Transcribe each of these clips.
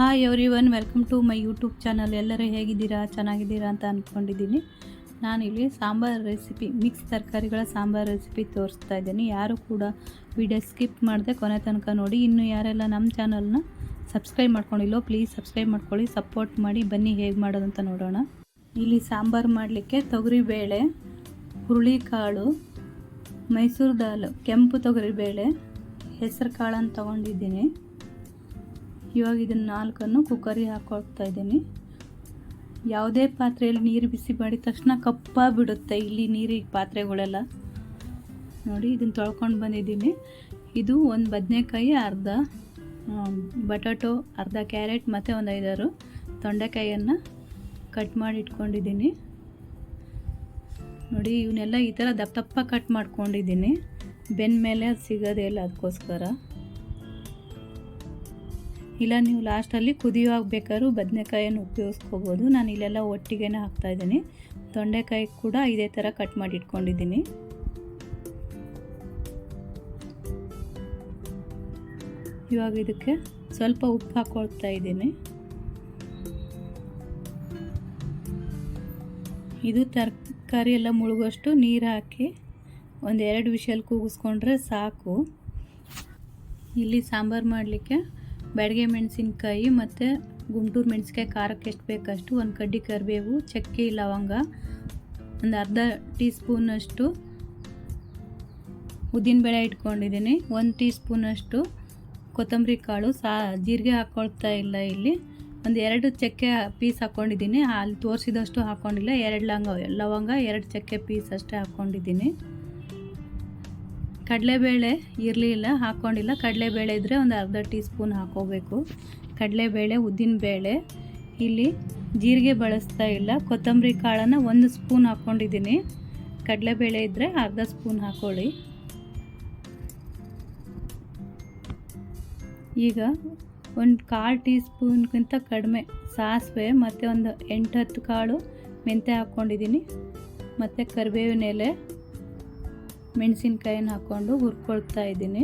Hi everyone welcome to my YouTube channel ಎಲ್ಲರೂ ಹೇಗಿದ್ದೀರಾ? ಚೆನ್ನಾಗಿದ್ದೀರಾ ಅಂತ ಅಂದ್ಕೊಂಡಿದ್ದೀನಿ ನಾನಿಲ್ಲಿ ಸಾಂಬಾರು ರೆಸಿಪಿ ಮಿಕ್ಸ್ ತರಕಾರಿಗಳ ಸಾಂಬಾರು ರೆಸಿಪಿ ತೋರಿಸ್ತಾ ಇದ್ದೀನಿ. ಯಾರು ಕೂಡ ವಿಡಿಯೋ ಸ್ಕಿಪ್ ಮಾಡದೆ ಕೊನೆ ತನಕ ನೋಡಿ. ಇನ್ನು ಯಾರೆಲ್ಲ ನಮ್ಮ ಚಾನಲ್ನ ಸಬ್ಸ್ಕ್ರೈಬ್ ಮಾಡ್ಕೊಂಡಿಲ್ಲೋ ಪ್ಲೀಸ್ ಸಬ್ಸ್ಕ್ರೈಬ್ ಮಾಡ್ಕೊಳ್ಳಿ ಸಪೋರ್ಟ್ ಮಾಡಿ, ಬನ್ನಿ ಹೇಗೆ ಮಾಡೋದಂತ ನೋಡೋಣ. ಇಲ್ಲಿ ಸಾಂಬಾರು ಮಾಡಲಿಕ್ಕೆ ತೊಗರಿಬೇಳೆ, ಹುರುಳಿಕಾಳು, ಮೈಸೂರು ದಾಲ್, ಕೆಂಪು ತೊಗರಿಬೇಳೆ ಹೆಸರು ಕಾಳನ್ನು ತೊಗೊಂಡಿದ್ದೀನಿ. ಇವಾಗ ಇದನ್ನು ನಾಲ್ಕನ್ನು ಕುಕ್ಕರಿಗೆ ಹಾಕೊಳ್ತಾ ಇದ್ದೀನಿ. ಯಾವುದೇ ಪಾತ್ರೆಯಲ್ಲಿ ನೀರು ಬಿಸಿ ಮಾಡಿದ ತಕ್ಷಣ ಕಪ್ಪಾಗಿ ಬಿಡುತ್ತೆ ಇಲ್ಲಿ ನೀರಿಗೆ ಪಾತ್ರೆಗಳೆಲ್ಲ. ನೋಡಿ, ಇದನ್ನು ತೊಳ್ಕೊಂಡು ಬಂದಿದ್ದೀನಿ. ಇದು ಒಂದು ಬದನೆಕಾಯಿ ಅರ್ಧ ಬಟಾಟೊ, ಅರ್ಧ ಕ್ಯಾರೆಟ್ ಮತ್ತು ಒಂದು ಐದಾರು ತೊಂಡೆಕಾಯಿಯನ್ನು ಕಟ್ ಮಾಡಿ ಇಟ್ಕೊಂಡಿದ್ದೀನಿ. ನೋಡಿ, ಇವನ್ನೆಲ್ಲ ಈ ಥರ ದಪ್ಪ ದಪ್ಪ ಕಟ್ ಮಾಡ್ಕೊಂಡಿದ್ದೀನಿ. ಬೆನ್ನ ಮೇಲೆ ಅದು ಸಿಗೋದೇ ಇಲ್ಲ ಅದಕ್ಕೋಸ್ಕರ. ಇಲ್ಲ, ನೀವು ಲಾಸ್ಟಲ್ಲಿ ಕುದಿಯುವಾಗ ಬೇಕಾದ್ರೂ ಬದನೆಕಾಯನ್ನು ಉಪಯೋಗಿಸ್ಕೋಬೋದು. ನಾನು ಇಲ್ಲೆಲ್ಲ ಹಾಕ್ತಾ ಹಾಕ್ತಾಯಿದ್ದೀನಿ ತೊಂಡೆಕಾಯಿ ಕೂಡ ಇದೇ ಥರ ಕಟ್ ಮಾಡಿ ಇಟ್ಕೊಂಡಿದ್ದೀನಿ. ಇವಾಗ ಇದಕ್ಕೆ ಸ್ವಲ್ಪ ಉಪ್ಪು ಹಾಕ್ಕೊಳ್ತಾ ಇದ್ದೀನಿ. ಇದು ತರಕಾರಿ ಎಲ್ಲ ಮುಳುಗೋಷ್ಟು ನೀರು ಹಾಕಿ ಒಂದು ಎರಡು ವಿಷಲ್ ಕೂಗಿಸ್ಕೊಂಡ್ರೆ ಸಾಕು. ಇಲ್ಲಿ ಸಾಂಬಾರು ಮಾಡಲಿಕ್ಕೆ ಬ್ಯಾಡಗೆ ಮೆಣಸಿನ್ಕಾಯಿ ಮತ್ತು ಗುಂಟೂರು ಮೆಣಸಿನ್ಕಾಯಿ ಖಾರಕ್ಕೆ ಎಷ್ಟು ಬೇಕಷ್ಟು ಒಂದು ಕಡ್ಡಿ ಕರಿಬೇವು, ಚಕ್ಕೆ ಲವಂಗ ಒಂದು ಅರ್ಧ ಟೀ ಸ್ಪೂನಷ್ಟು ಉದ್ದಿನಬೇಳೆ ಇಟ್ಕೊಂಡಿದ್ದೀನಿ. ಒಂದು ಟೀ ಸ್ಪೂನಷ್ಟು ಕೊತ್ತಂಬರಿ ಕಾಳು, ಸಾ ಜೀರಿಗೆ ಹಾಕ್ಕೊಳ್ತಾ ಇಲ್ಲ ಇಲ್ಲಿ. ಒಂದು ಎರಡು ಚಕ್ಕೆ ಪೀಸ್ ಹಾಕ್ಕೊಂಡಿದ್ದೀನಿ ಅಲ್ಲಿ ತೋರಿಸಿದಷ್ಟು ಹಾಕ್ಕೊಂಡಿಲ್ಲ ಎರಡು ಲವಂಗ ಲವಂಗ, ಎರಡು ಚಕ್ಕೆ ಪೀಸ್ ಅಷ್ಟೇ ಹಾಕ್ಕೊಂಡಿದ್ದೀನಿ ಕಡಲೆಬೇಳೆ ಇರಲಿಲ್ಲ ಹಾಕ್ಕೊಂಡಿಲ್ಲ ಕಡಲೆಬೇಳೆ ಇದ್ದರೆ ಒಂದು ಅರ್ಧ ಟೀ ಸ್ಪೂನ್ ಹಾಕೋಬೇಕು. ಕಡಲೆಬೇಳೆ, ಉದ್ದಿನಬೇಳೆ. ಇಲ್ಲಿ ಜೀರಿಗೆ ಬಳಸ್ತಾ ಇಲ್ಲ. ಕೊತ್ತಂಬರಿ ಕಾಳನ್ನು ಒಂದು ಸ್ಪೂನ್ ಹಾಕ್ಕೊಂಡಿದ್ದೀನಿ ಕಡಲೆಬೇಳೆ ಇದ್ದರೆ ಅರ್ಧ ಸ್ಪೂನ್ ಹಾಕ್ಕೊಳ್ಳಿ ಈಗ ಒಂದು ಕಾಲು ಟೀ ಸ್ಪೂನ್ಗಿಂತ ಕಡಿಮೆ ಸಾಸಿವೆ, ಮತ್ತು ಒಂದು ಎಂಟು ಹತ್ತು ಕಾಳು ಮೆಂತ್ಯ ಹಾಕ್ಕೊಂಡಿದ್ದೀನಿ ಮತ್ತು ಕರಿಬೇವಿನ ಎಲೆ. ಮೆಣಸಿನ್ಕಾಯಿನ ಹಾಕ್ಕೊಂಡು ಹುರ್ಕೊಳ್ತಾ ಇದ್ದೀನಿ.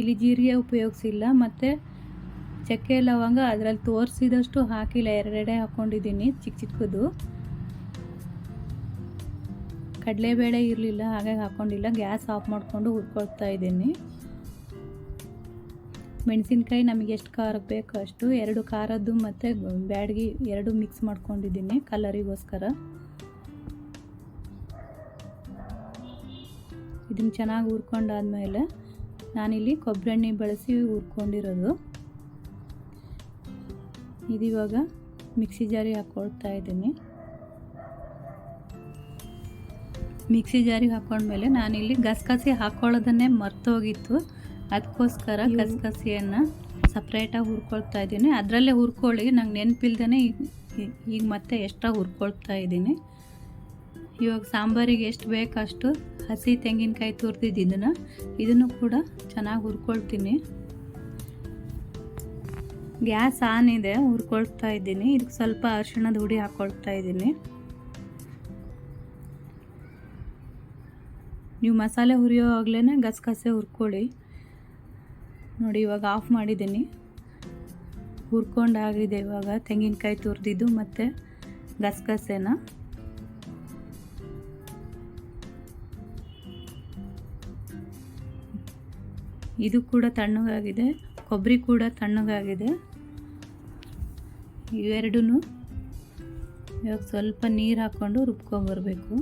ಇಲ್ಲಿ ಜೀರಿಗೆ ಉಪಯೋಗಿಸಿಲ್ಲ, ಮತ್ತು ಚಕ್ಕೆ ಲವಂಗ ಅದರಲ್ಲಿ ತೋರಿಸಿದಷ್ಟು ಹಾಕಿಲ್ಲ ಎರಡೆಡೆ ಹಾಕ್ಕೊಂಡಿದ್ದೀನಿ ಚಿಕ್ಕ ಚಿಕ್ಕದು. ಕಡಲೆಬೇಳೆ ಇರಲಿಲ್ಲ, ಹಾಗಾಗಿ ಹಾಕ್ಕೊಂಡಿಲ್ಲ ಗ್ಯಾಸ್ ಆಫ್ ಮಾಡಿಕೊಂಡು ಹುರ್ಕೊಳ್ತಾ ಇದ್ದೀನಿ. ಮೆಣಸಿನ್ಕಾಯಿ ನಮಗೆ ಎಷ್ಟು ಖಾರ ಬೇಕು ಅಷ್ಟು ಎರಡು ಖಾರದ್ದು ಮತ್ತು ಬ್ಯಾಡ್ಗಿ ಎರಡು ಮಿಕ್ಸ್ ಮಾಡ್ಕೊಂಡಿದ್ದೀನಿ ಕಲರಿಗೋಸ್ಕರ. ಇದನ್ನು ಚೆನ್ನಾಗಿ ಹುರ್ಕೊಂಡಾದ್ಮೇಲೆ ನಾನಿಲ್ಲಿ ಕೊಬ್ಬರಿ ಎಣ್ಣೆ ಬಳಸಿ ಹುರ್ಕೊಂಡಿರೋದು. ಇದಿವಾಗ ಮಿಕ್ಸಿ ಜಾರಿ ಹಾಕ್ಕೊಳ್ತಾ ಇದ್ದೀನಿ. ಮಿಕ್ಸಿ ಜಾರಿಗೆ ಹಾಕ್ಕೊಂಡ್ಮೇಲೆ ನಾನಿಲ್ಲಿ ಗಸಗಸೆ ಹಾಕ್ಕೊಳ್ಳೋದನ್ನೇ ಮರ್ತೋಗಿತ್ತು. ಅದಕ್ಕೋಸ್ಕರ ಕಸಕಸಿಯನ್ನು ಸಪ್ರೇಟಾಗಿ ಹುರ್ಕೊಳ್ತಾ ಇದ್ದೀನಿ. ಅದರಲ್ಲೇ ಹುರ್ಕೊಳ್ಳಿ. ನಂಗೆ ನೆನಪಿಲ್ದೇ ಈಗ ಮತ್ತೆ ಎಕ್ಸ್ಟ್ರಾ ಹುರ್ಕೊಳ್ತಾ ಇದ್ದೀನಿ. ಇವಾಗ ಸಾಂಬಾರಿಗೆ ಎಷ್ಟು ಬೇಕಷ್ಟು ಹಸಿ ತೆಂಗಿನಕಾಯಿ ತುರಿದಿದ್ದು ಇದನ್ನು. ಇದನ್ನು ಕೂಡ ಚೆನ್ನಾಗಿ ಹುರ್ಕೊಳ್ತೀನಿ. ಗ್ಯಾಸ್ ಆನ್ ಇದೆ ಹುರ್ಕೊಳ್ತಾ ಇದ್ದೀನಿ. ಇದಕ್ಕೆ ಸ್ವಲ್ಪ ಅರಿಶಿಣದ ಹುಡಿ ಹಾಕ್ಕೊಳ್ತಾ ಇದ್ದೀನಿ. ನೀವು ಮಸಾಲೆ ಹುರಿಯೋವಾಗ್ಲೇ ಗಸಗಸೆ ಹುರ್ಕೊಳ್ಳಿ. ನೋಡಿ, ಇವಾಗ ಆಫ್ ಮಾಡಿದ್ದೀನಿ. ಹುರ್ಕೊಂಡಾಗಿದೆ ಇವಾಗ. ತೆಂಗಿನಕಾಯಿ ತುರಿದಿದ್ದು ಮತ್ತು ಗಸಗಸೆನ. ಇದು ಕೂಡ ತಣ್ಣಗಾಗಿದೆ. ಕೊಬ್ಬರಿ ಕೂಡ ತಣ್ಣಗಾಗಿದೆ. ಇವೆರಡೂ ಇವಾಗ ಸ್ವಲ್ಪ ನೀರು ಹಾಕ್ಕೊಂಡು ರುಬ್ಕೊಂಡ್ಬರಬೇಕು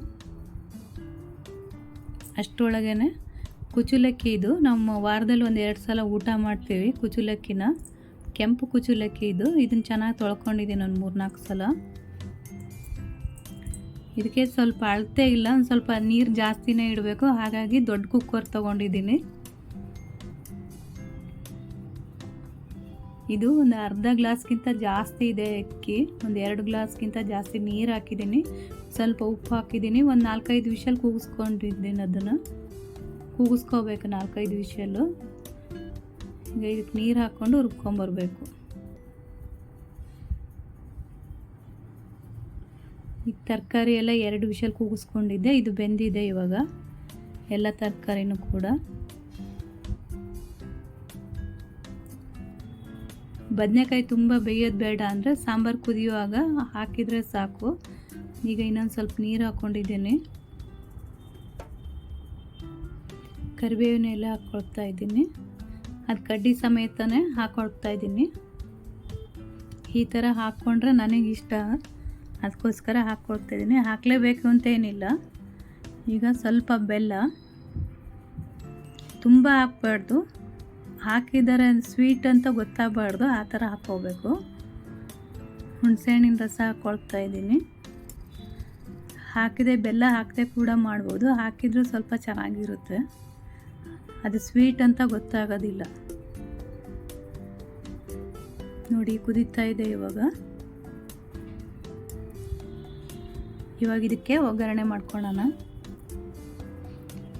ಅಷ್ಟರೊಳಗೇ ಕುಚುಲಕ್ಕಿ ಇದು. ನಮ್ಮ ವಾರದಲ್ಲಿ ಒಂದು ಎರಡು ಸಲ ಊಟ ಮಾಡ್ತೀವಿ ಕುಚುಲಕ್ಕಿನ. ಕೆಂಪು ಕುಚುಲಕ್ಕಿ ಇದು. ಇದನ್ನು ಚೆನ್ನಾಗಿ ತೊಳ್ಕೊಂಡಿದ್ದೀನಿ ಒಂದು ಮೂರು ನಾಲ್ಕು ಸಲ. ಇದಕ್ಕೆ ಸ್ವಲ್ಪ ಅಳತೆ ಇಲ್ಲ, ಒಂದು ಸ್ವಲ್ಪ ನೀರು ಜಾಸ್ತಿನೇ ಇಡಬೇಕು. ಹಾಗಾಗಿ ದೊಡ್ಡ ಕುಕ್ಕರ್ ತೊಗೊಂಡಿದ್ದೀನಿ. ಇದು ಒಂದು ಅರ್ಧ ಗ್ಲಾಸ್ಗಿಂತ ಜಾಸ್ತಿ ಇದೆ ಅಕ್ಕಿ. ಒಂದು ಎರಡು ಗ್ಲಾಸ್ಗಿಂತ ಜಾಸ್ತಿ ನೀರು ಹಾಕಿದ್ದೀನಿ. ಸ್ವಲ್ಪ ಉಪ್ಪು ಹಾಕಿದ್ದೀನಿ. ಒಂದು ನಾಲ್ಕೈದು ವಿಷಲ್ ಕೂಗಿಸ್ಕೊಂಡಿದ್ದೀನಿ ಅದನ್ನು. ಕೂಗಿಸ್ಕೋಬೇಕು ನಾಲ್ಕೈದು ವಿಷಯಲ್ಲು ಈಗ ಇದಕ್ಕೆ ನೀರು ಹಾಕ್ಕೊಂಡು ರುಬ್ಕೊಂಬರ್ಬೇಕು. ಈಗ ತರಕಾರಿ ಎಲ್ಲ ಎರಡು ವಿಷಲ್ ಕೂಗಿಸ್ಕೊಂಡಿದ್ದೆ, ಇದು ಬೆಂದಿದೆ ಇವಾಗ. ಎಲ್ಲ ತರಕಾರಿನೂ ಕೂಡ. ಬದನೆಕಾಯಿ ತುಂಬ ಬೇಯೋದು ಬೇಡ ಅಂದರೆ ಸಾಂಬಾರು ಕುದಿಯುವಾಗ ಹಾಕಿದರೆ ಸಾಕು. ಈಗ ಇನ್ನೊಂದು ಸ್ವಲ್ಪ ನೀರು ಹಾಕ್ಕೊಂಡಿದ್ದೀನಿ ಕರಿಬೇವಿನ ಎಲೆ ಹಾಕ್ಕೊಳ್ತಾ ಇದ್ದೀನಿ. ಅದು ಕಡ್ಡಿ ಸಮೇತನೇ ಹಾಕ್ಕೊಳ್ತಾ ಇದ್ದೀನಿ. ಈ ಥರ ಹಾಕ್ಕೊಂಡ್ರೆ ನನಗಿಷ್ಟ ಅದಕ್ಕೋಸ್ಕರ ಹಾಕ್ಕೊಳ್ತಾ ಇದ್ದೀನಿ. ಹಾಕಲೇಬೇಕು ಅಂತ ಏನಿಲ್ಲ. ಈಗ ಸ್ವಲ್ಪ ಬೆಲ್ಲ. ತುಂಬ ಹಾಕ್ಬಾರ್ದು. ಹಾಕಿದರೆ ಸ್ವೀಟ್ ಅಂತ ಗೊತ್ತಾಗಬಾರ್ದು. ಆ ಥರ ಹಾಕ್ಕೋಬೇಕು. ಹುಣಸೆಹಣ್ಣಿನ ರಸ ಹಾಕ್ಕೊಳ್ತಾ ಇದ್ದೀನಿ. ಹಾಕಿದೆ ಬೆಲ್ಲ ಹಾಕದೆ ಕೂಡ ಮಾಡ್ಬೋದು. ಹಾಕಿದರೂ ಸ್ವಲ್ಪ ಚೆನ್ನಾಗಿರುತ್ತೆ. ಅದು ಸ್ವೀಟ್ ಅಂತ ಗೊತ್ತಾಗೋದಿಲ್ಲ. ನೋಡಿ, ಕುದೀತಾ ಇದೆ ಇವಾಗ. ಇವಾಗ ಇದಕ್ಕೆ ಒಗ್ಗರಣೆ ಮಾಡ್ಕೊಳ್ಳೋಣ.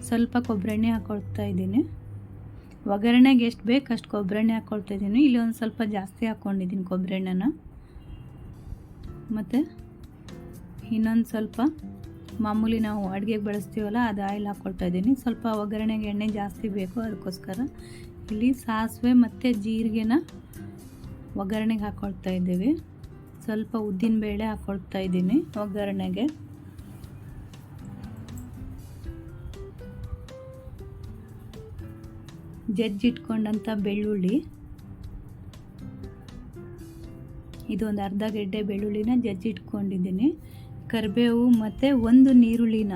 ಸ್ವಲ್ಪ ಕೊಬ್ಬರಿ ಹಾಕ್ಕೊಳ್ತಾ ಇದ್ದೀನಿ. ಒಗ್ಗರಣೆಗೆ ಎಷ್ಟು ಬೇಕು ಅಷ್ಟು ಕೊಬ್ಬರಿ ಹಾಕ್ಕೊಳ್ತಾ ಇದ್ದೀನಿ. ಇಲ್ಲಿ ಒಂದು ಸ್ವಲ್ಪ ಜಾಸ್ತಿ ಹಾಕ್ಕೊಂಡಿದ್ದೀನಿ ಕೊಬ್ಬರಿ ಮತ್ತು ಇನ್ನೊಂದು ಸ್ವಲ್ಪ ಮಾಮೂಲಿ ನಾವು ಅಡುಗೆಗೆ ಬಳಸ್ತೀವಲ್ಲ, ಅದು ಆಯಿಲ್ ಹಾಕ್ಕೊಳ್ತಾ ಇದ್ದೀನಿ. ಸ್ವಲ್ಪ ಒಗ್ಗರಣೆಗೆ ಎಣ್ಣೆ ಜಾಸ್ತಿ ಬೇಕು, ಅದಕ್ಕೋಸ್ಕರ. ಇಲ್ಲಿ ಸಾಸಿವೆ ಮತ್ತು ಜೀರಿಗೆನ ಒಗ್ಗರಣೆಗೆ ಹಾಕ್ಕೊಳ್ತಾ ಇದ್ದೀವಿ. ಸ್ವಲ್ಪ ಉದ್ದಿನ ಬೇಳೆ ಹಾಕ್ಕೊಳ್ತಾ ಇದ್ದೀನಿ ಒಗ್ಗರಣೆಗೆ. ಜಜ್ಜಿಟ್ಕೊಂಡಂಥ ಬೆಳ್ಳುಳ್ಳಿ. ಇದೊಂದು ಅರ್ಧ ಗೆಡ್ಡೆ ಬೆಳ್ಳುಳ್ಳಿನ ಜಜ್ಜಿಟ್ಕೊಂಡಿದ್ದೀನಿ ಕರಿಬೇವು ಮತ್ತು ಒಂದು ನೀರುಳ್ಳಿನ.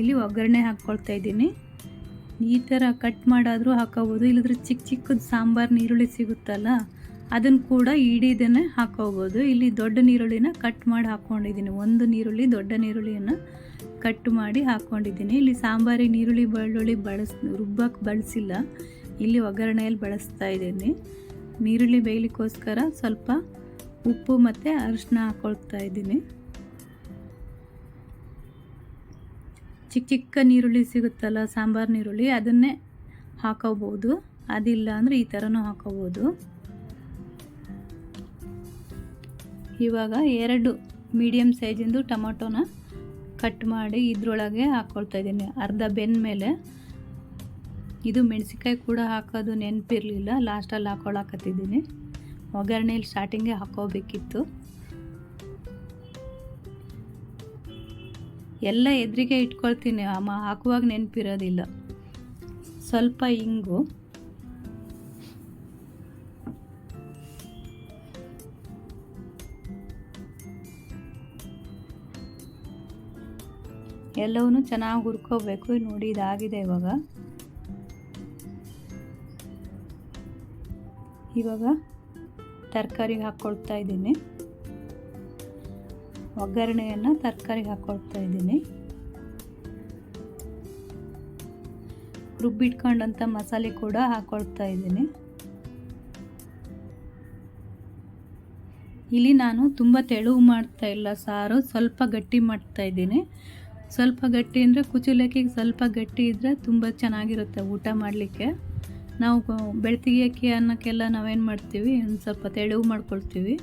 ಇಲ್ಲಿ ಒಗ್ಗರಣೆ ಹಾಕ್ಕೊಳ್ತಾ ಇದ್ದೀನಿ. ಈ ಥರ ಕಟ್ ಮಾಡಾದರೂ ಹಾಕೋಬೋದು ಇಲ್ಲದ್ರೆ ಚಿಕ್ಕ ಚಿಕ್ಕದು ಸಾಂಬಾರು ನೀರುಳ್ಳಿ ಸಿಗುತ್ತಲ್ಲ ಅದನ್ನು ಕೂಡ ಇಡೀದನ್ನೇ ಹಾಕೋಬೋದು. ಇಲ್ಲಿ ದೊಡ್ಡ ನೀರುಳ್ಳಿನ ಕಟ್ ಮಾಡಿ ಹಾಕ್ಕೊಂಡಿದ್ದೀನಿ ಒಂದು ನೀರುಳ್ಳಿ ದೊಡ್ಡ ನೀರುಳ್ಳಿಯನ್ನು ಕಟ್ ಮಾಡಿ ಹಾಕ್ಕೊಂಡಿದ್ದೀನಿ ಇಲ್ಲಿ ಸಾಂಬಾರಿಗೆ ನೀರುಳ್ಳಿ ಬೆಳ್ಳುಳ್ಳಿ ಬಳಸ್ ರುಬ್ಬಕ್ಕೆ ಬಳಸಿಲ್ಲ. ಇಲ್ಲಿ ಒಗ್ಗರಣೆಯಲ್ಲಿ ಬಳಸ್ತಾ ಇದ್ದೀನಿ. ನೀರುಳ್ಳಿ ಬೇಯಲಿಕ್ಕೋಸ್ಕರ ಸ್ವಲ್ಪ ಉಪ್ಪು ಮತ್ತು ಅರಿಶಿನ ಹಾಕ್ಕೊಳ್ತಾ ಇದ್ದೀನಿ. ಚಿಕ್ಕ ಚಿಕ್ಕ ನೀರುಳ್ಳಿ ಸಿಗುತ್ತಲ್ಲ, ಸಾಂಬಾರು ನೀರುಳ್ಳಿ, ಅದನ್ನೇ ಹಾಕೋಬೋದು ಅದಿಲ್ಲ ಅಂದರೆ ಈ ಥರನೂ ಹಾಕೋಬೋದು ಇವಾಗ ಎರಡು ಮೀಡಿಯಮ್ ಸೈಜಿಂದು ಟೊಮೊಟೊನ ಕಟ್ ಮಾಡಿ ಇದ್ರೊಳಗೆ ಹಾಕ್ಕೊಳ್ತಾ ಇದ್ದೀನಿ. ಅರ್ಧ ಬೆಂದ ಮೇಲೆ. ಇದು ಮೆಣಸಿನ್ಕಾಯಿ ಕೂಡ ಹಾಕೋದು ನೆನಪಿರಲಿಲ್ಲ. ಲಾಸ್ಟಲ್ಲಿ ಹಾಕ್ಕೊಳಕತ್ತಿದ್ದೀನಿ ಒಗ್ಗರಣೆಯಲ್ಲಿ ಸ್ಟಾರ್ಟಿಂಗೇ ಹಾಕೋಬೇಕಿತ್ತು. ಎಲ್ಲ ಎದುರಿಗೆ ಇಟ್ಕೊಳ್ತೀನಿ. ಅಮ್ಮ, ಹಾಕುವಾಗ ನೆನಪಿರೋದಿಲ್ಲ. ಸ್ವಲ್ಪ ಹಿಂಗು ಎಲ್ಲವೂ ಚೆನ್ನಾಗಿ ಹುರ್ಕೋಬೇಕು. ನೋಡಿ, ಇದಾಗಿದೆ ಇವಾಗ. ಇವಾಗ ತರಕಾರಿ ಹಾಕ್ಕೊಳ್ತಾ ಇದ್ದೀನಿ. ಒಗ್ಗರಣೆಯನ್ನು ತರಕಾರಿ ಹಾಕ್ಕೊಳ್ತಾ ಇದ್ದೀನಿ. ರುಬ್ಬಿಟ್ಕೊಂಡಂಥ ಮಸಾಲೆ ಕೂಡ ಹಾಕ್ಕೊಳ್ತಾ ಇದ್ದೀನಿ. ಇಲ್ಲಿ ನಾನು ತುಂಬ ತೆಳುವು ಮಾಡ್ತಾ ಇಲ್ಲ, ಸಾರು ಸ್ವಲ್ಪ ಗಟ್ಟಿ ಮಾಡ್ತಾ ಇದ್ದೀನಿ. ಸ್ವಲ್ಪ ಗಟ್ಟಿ ಅಂದರೆ ಕುಚುಲಕ್ಕಿಗೆ ಸ್ವಲ್ಪ ಗಟ್ಟಿ ಇದ್ದರೆ ತುಂಬ ಚೆನ್ನಾಗಿರುತ್ತೆ ಊಟ ಮಾಡಲಿಕ್ಕೆ. ನಾವು ಬೆಳ್ತಿಗೆ ಅಕ್ಕಿ ಅನ್ನೋಕ್ಕೆಲ್ಲ ನಾವೇನು ಮಾಡ್ತೀವಿ, ಒಂದು ಸ್ವಲ್ಪ ತೆಳುವು ಮಾಡ್ಕೊಳ್ತೀವಿ.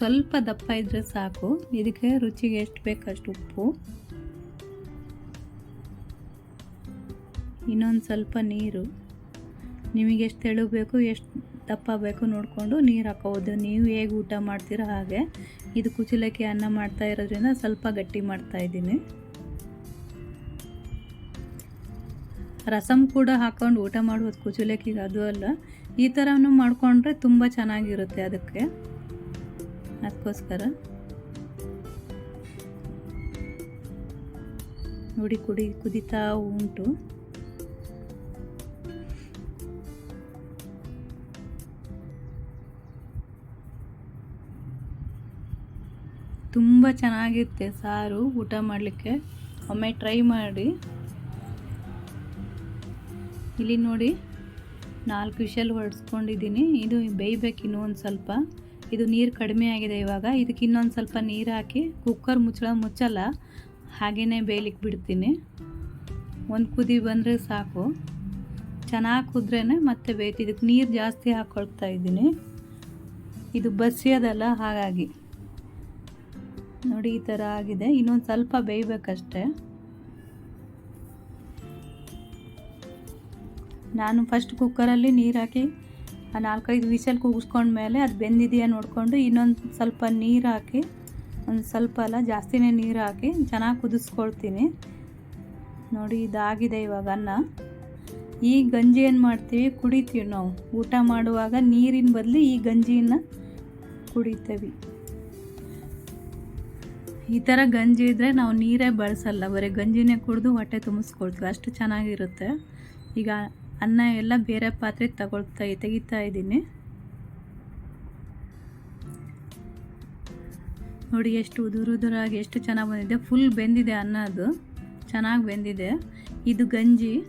ಸ್ವಲ್ಪ ದಪ್ಪ ಇದ್ದರೆ ಸಾಕು. ಇದಕ್ಕೆ ರುಚಿಗೆ ಎಷ್ಟು ಬೇಕಷ್ಟು ಉಪ್ಪು. ಇನ್ನೊಂದು ಸ್ವಲ್ಪ ನೀರು. ನಿಮಗೆ ಎಷ್ಟು ತೆಳು ಬೇಕು, ಎಷ್ಟು ದಪ್ಪ ಬೇಕು ನೋಡಿಕೊಂಡು ನೀರು ಹಾಕೋದು. ನೀವು ಹೇಗೆ ಊಟ ಮಾಡ್ತೀರ ಹಾಗೆ. ಇದು ಕುಚಲಕ್ಕಿ ಅನ್ನ ಮಾಡ್ತಾ ಇರೋದ್ರಿಂದ ಸ್ವಲ್ಪ ಗಟ್ಟಿ ಮಾಡ್ತಾ ಇದ್ದೀನಿ. ರಸಮ್ ಕೂಡ ಹಾಕೊಂಡು ಊಟ ಮಾಡ್ಬೋದು ಕುಚಲಕ್ಕಿಗೆ ಅದು ಅಲ್ಲ. ಈ ಥರನೂ ಮಾಡಿಕೊಂಡ್ರೆ ತುಂಬ ಚೆನ್ನಾಗಿರುತ್ತೆ ಅದಕ್ಕೆ. ಅದಕ್ಕೋಸ್ಕರ ನೋಡಿ ಕುಡಿ ಕುದಿತಾ ಉಂಟು. ತುಂಬ ಚೆನ್ನಾಗಿರುತ್ತೆ ಸಾರು, ಊಟ ಮಾಡಲಿಕ್ಕೆ. ಒಮ್ಮೆ ಟ್ರೈ ಮಾಡಿ. ಇಲ್ಲಿ ನೋಡಿ ನಾಲ್ಕು ವಿಷಲ್ ಹೊಡೆಸ್ಕೊಂಡಿದ್ದೀನಿ. ಇದು ಬೇಯಬೇಕು ಇನ್ನೂ ಒಂದು ಸ್ವಲ್ಪ. ಇದು ನೀರು ಕಡಿಮೆ ಆಗಿದೆ ಇವಾಗ. ಇದಕ್ಕೆ ಇನ್ನೊಂದು ಸ್ವಲ್ಪ ನೀರು ಹಾಕಿ ಕುಕ್ಕರ್ ಮುಚ್ಚಳ ಮುಚ್ಚಲ್ಲ. ಹಾಗೆಯೇ ಬೇಯಲಿಕ್ಕೆ ಬಿಡ್ತೀನಿ. ಒಂದು ಕುದಿ ಬಂದರೆ ಸಾಕು. ಚೆನ್ನಾಗಿ ಕುದ್ರೇ ಮತ್ತೆ ಬೇಯ್ತು ಇದಕ್ಕೆ ನೀರು ಜಾಸ್ತಿ ಹಾಕ್ಕೊಳ್ತಾ ಇದ್ದೀನಿ. ಇದು ಬಸಿಯೋದಲ್ಲ, ಹಾಗಾಗಿ. ನೋಡಿ, ಈ ಥರ ಆಗಿದೆ. ಇನ್ನೊಂದು ಸ್ವಲ್ಪ ಬೇಯಬೇಕಷ್ಟೆ. ನಾನು ಫಸ್ಟ್ ಕುಕ್ಕರಲ್ಲಿ ನೀರು ಹಾಕಿ ನಾಲ್ಕೈದು ವಿಸಲ್ ಕೂಗಿಸ್ಕೊಂಡ್ಮೇಲೆ ಅದು ಬೆಂದಿದೆಯಾ ನೋಡಿಕೊಂಡು ಇನ್ನೊಂದು ಸ್ವಲ್ಪ ನೀರು ಹಾಕಿ, ಒಂದು ಸ್ವಲ್ಪ ಅಲ್ಲ, ಜಾಸ್ತಿನೇ ನೀರು ಹಾಕಿ ಚೆನ್ನಾಗಿ ಕುದಿಸ್ಕೊಳ್ತೀನಿ. ನೋಡಿ, ಇದಾಗಿದೆ ಇವಾಗ ಅನ್ನ. ಈ ಗಂಜಿ ಏನು ಮಾಡ್ತೀವಿ? ಕುಡಿತೀವಿ ನಾವು. ಊಟ ಮಾಡುವಾಗ ನೀರಿನ ಬದಲು ಈ ಗಂಜಿಯನ್ನು ಕುಡಿತೀವಿ. ಈ ಥರ ಗಂಜಿ ಇದ್ದರೆ ನಾವು ನೀರೇ ಬಳಸಲ್ಲ. ಬರೀ ಗಂಜಿನೇ ಕುಡಿದು ಹೊಟ್ಟೆ ತುಂಬಿಸ್ಕೊಳ್ತೀವಿ. ಅಷ್ಟು ಚೆನ್ನಾಗಿರುತ್ತೆ. ಈಗ ಅನ್ನ ಎಲ್ಲ ಬೇರೆ ಪಾತ್ರೆ ತಗೊಳ್ತಾ ತೆಗಿತಾ ಇದ್ದೀನಿ. ನೋಡಿ ಎಷ್ಟು ಉದುರು ಉದುರಾಗಿ ಎಷ್ಟು ಚೆನ್ನಾಗಿ ಬಂದಿದೆ. ಫುಲ್ ಬೆಂದಿದೆ ಅನ್ನ ಅದು. ಚೆನ್ನಾಗಿ ಬೆಂದಿದೆ. ಇದು ಗಂಜಿ.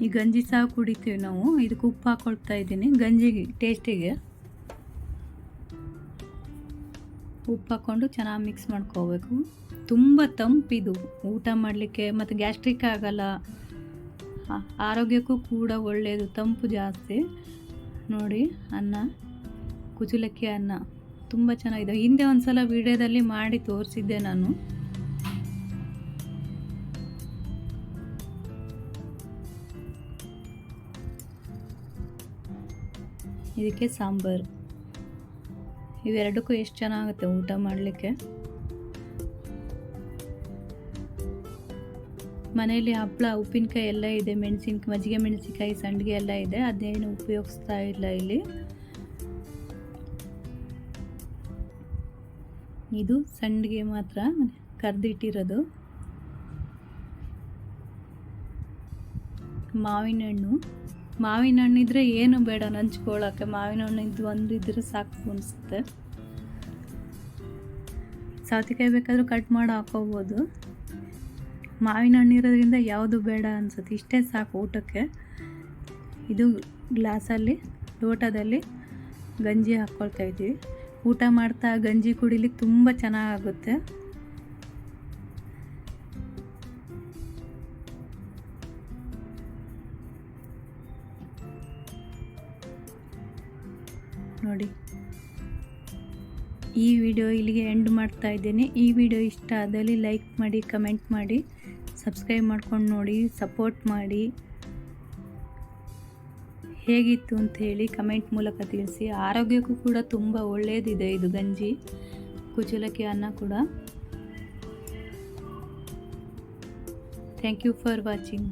ಈ ಗಂಜಿ ಸಹ ಕುಡಿತೀವಿ ನಾವು. ಇದಕ್ಕೆ ಉಪ್ಪು ಹಾಕೊಳ್ತಾ ಇದ್ದೀನಿ. ಗಂಜಿಗೆ ಟೇಸ್ಟಿಗೆ ಉಪ್ಪು ಹಾಕ್ಕೊಂಡು ಚೆನ್ನಾಗಿ ಮಿಕ್ಸ್ ಮಾಡ್ಕೋಬೇಕು. ತುಂಬ ತಂಪಿದು. ಊಟ ಮಾಡಲಿಕ್ಕೆ ಮತ್ತು ಗ್ಯಾಸ್ಟ್ರಿಕ್ ಆಗಲ್ಲ. ಆರೋಗ್ಯಕ್ಕೂ ಕೂಡ ಒಳ್ಳೆಯದು ತಂಪು ಜಾಸ್ತಿ. ನೋಡಿ, ಅನ್ನ, ಕುಚಲಕ್ಕಿ ಅನ್ನ ತುಂಬ ಚೆನ್ನಾಗಿದೆ. ಹಿಂದೆ ಒಂದು ಸಲ ವಿಡಿಯೋದಲ್ಲಿ ಮಾಡಿ ತೋರಿಸಿದ್ದೆ ನಾನು. ಇದಕ್ಕೆ ಸಾಂಬಾರು. ಇವೆರಡಕ್ಕೂ ಎಷ್ಟು ಚೆನ್ನಾಗುತ್ತೆ ಊಟ ಮಾಡಲಿಕ್ಕೆ? ಮನೆಯಲ್ಲಿ ಹಪ್ಪಳ ಉಪ್ಪಿನಕಾಯಿ ಎಲ್ಲ ಇದೆ ಮೆಣಸಿನ್ಕಾಯಿ ಮಜ್ಜಿಗೆ ಮೆಣಸಿನಕಾಯಿ, ಸಂಡಿಗೆ ಎಲ್ಲ ಇದೆ. ಅದೇನು ಉಪಯೋಗಿಸ್ತಾ ಇಲ್ಲ ಇಲ್ಲಿ. ಇದು ಸಂಡಿಗೆ ಮಾತ್ರ ಕರ್ದಿಟ್ಟಿರೋದು. ಮಾವಿನ ಹಣ್ಣು. ಮಾವಿನ ಹಣ್ಣಿದ್ರೆ ಏನು ಬೇಡ ನಂಚ್ಕೊಳ್ಳೋಕ್ಕೆ ಮಾವಿನ ಹಣ್ಣು ಇದು ಒಂದು ಇದ್ರೆ ಸಾಕು ಅನಿಸುತ್ತೆ. ಸೌತೆಕಾಯಿ ಬೇಕಾದರೂ ಕಟ್ ಮಾಡಿ ಹಾಕೋಬೋದು. ಮಾವಿನ ಹಣ್ಣು ಇರೋದ್ರಿಂದ ಯಾವುದು ಬೇಡ ಅನ್ಸುತ್ತೆ. ಇಷ್ಟೇ ಸಾಕು ಊಟಕ್ಕೆ. ಇದು ಗ್ಲಾಸಲ್ಲಿ, ಲೋಟದಲ್ಲಿ ಗಂಜಿ ಹಾಕ್ಕೊಳ್ತಾ ಇದ್ದೀವಿ. ಊಟ ಮಾಡ್ತಾ ಗಂಜಿ ಕುಡಿಲಿಕ್ಕೆ ತುಂಬ ಚೆನ್ನಾಗಾಗುತ್ತೆ. ಈ ವಿಡಿಯೋ ಇಲ್ಲಿಗೆ ಎಂಡ್ ಮಾಡ್ತಾ ಇದ್ದೇನೆ. ಈ ವಿಡಿಯೋ ಇಷ್ಟ ಆದಲ್ಲಿ ಲೈಕ್ ಮಾಡಿ ಕಮೆಂಟ್ ಮಾಡಿ ಸಬ್ಸ್ಕ್ರೈಬ್ ಮಾಡ್ಕೊಂಡು ನೋಡಿ ಸಪೋರ್ಟ್ ಮಾಡಿ. ಹೇಗಿತ್ತು ಅಂತ ಹೇಳಿ ಕಮೆಂಟ್ ಮೂಲಕ ತಿಳಿಸಿ. ಆರೋಗ್ಯಕ್ಕೂ ಕೂಡ ತುಂಬ ಒಳ್ಳೆಯದಿದೆ ಇದು ಗಂಜಿ, ಕುಚಲಕ್ಕಿ ಅನ್ನ ಕೂಡ. Thank you for watching